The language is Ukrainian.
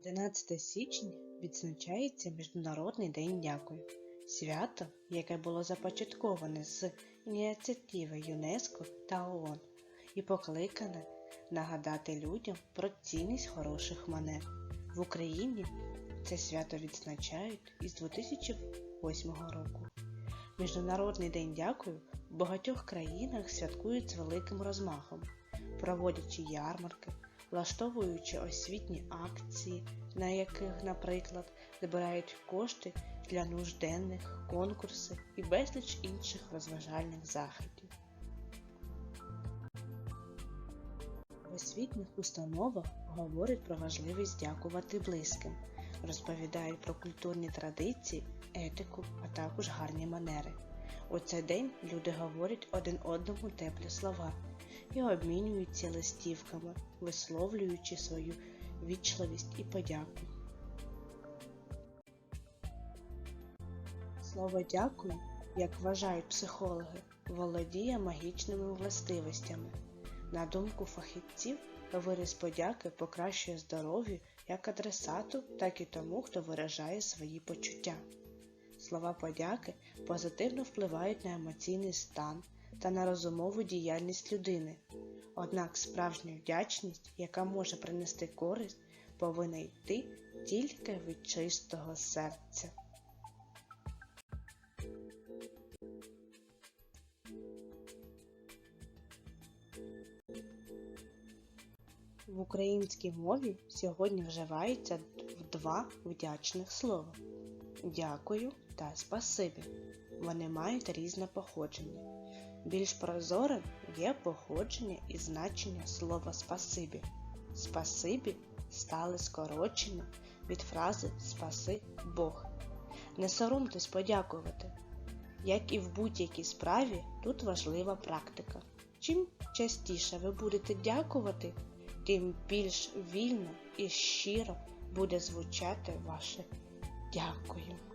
11 січня відзначається Міжнародний день дякую. Свято, яке було започатковане з ініціативи ЮНЕСКО та ООН і покликане нагадати людям про цінність хороших манер. В Україні це свято відзначають із 2008 року. Міжнародний день дякую в багатьох країнах святкують з великим розмахом, проводячи ярмарки, влаштовуючи освітні акції, на яких, наприклад, збирають кошти для нужденних, конкурси і безліч інших розважальних заходів. В освітніх установах говорять про важливість дякувати близьким, розповідають про культурні традиції, етику, а також гарні манери. У цей день люди говорять один одному теплі слова і обмінюються листівками, висловлюючи свою вічливість і подяку. Слово дякую, як вважають психологи, володіє магічними властивостями. На думку фахівців, вираз подяки покращує здоров'я як адресату, так і тому, хто виражає свої почуття. Слова подяки позитивно впливають на емоційний стан та на розумову діяльність людини. Однак справжня вдячність, яка може принести користь, повинна йти тільки від чистого серця. В українській мові сьогодні вживається два вдячних слова дякую та спасибі. Вони мають різне походження. Більш прозорим є походження і значення слова спасибі. Спасибі стали скорочення від фрази Спаси Бог. Не соромтесь подякувати. Як і в будь-якій справі, тут важлива практика. Чим частіше ви будете дякувати, тим більш вільно і щиро буде звучати ваше дякую.